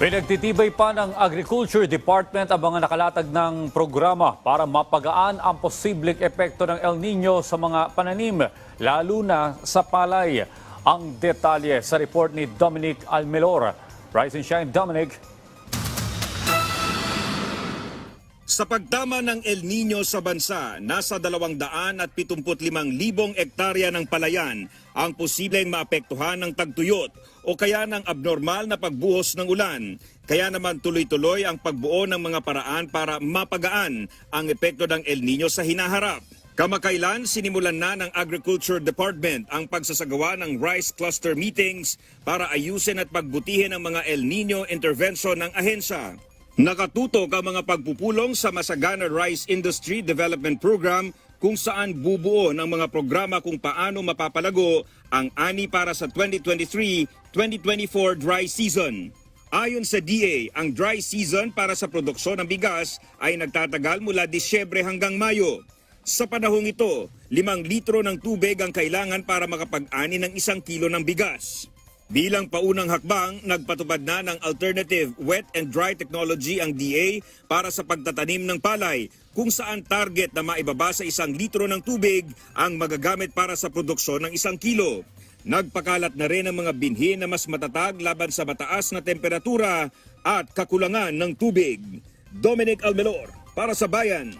Pinagtitibay pa ng Agriculture Department ang mga nakalatag ng programa para mapagaan ang posibleng epekto ng El Nino sa mga pananim, lalo na sa palay. Ang detalye sa report ni Dominic Almelor. Rise and shine, Dominic. Sa pagtama ng El Nino sa bansa, nasa 275,000 ektarya ng palayan ang posibleng maapektuhan ng tagtuyot o kaya ng abnormal na pagbuhos ng ulan. Kaya naman tuloy-tuloy ang pagbuo ng mga paraan para mapagaan ang epekto ng El Nino sa hinaharap. Kamakailan, sinimulan na ng Agriculture Department ang pagsasagawa ng rice cluster meetings para ayusin at pagbutihin ang mga El Nino intervention ng ahensya. Nakatutok ang mga pagpupulong sa Masagana Rice Industry Development Program kung saan bubuo ng mga programa kung paano mapapalago ang ani para sa 2023-2024 dry season. Ayon sa DA, ang dry season para sa produksyon ng bigas ay nagtatagal mula Disyembre hanggang Mayo. Sa panahong ito, limang litro ng tubig ang kailangan para makapag-ani ng isang kilo ng bigas. Bilang paunang hakbang, nagpatupad na ng alternative wet and dry technology ang DA para sa pagtatanim ng palay kung saan target na maibaba sa isang litro ng tubig ang magagamit para sa produksyon ng isang kilo. Nagpakalat na rin ang mga binhi na mas matatag laban sa mataas na temperatura at kakulangan ng tubig. Dominic Almelor para sa Bayan.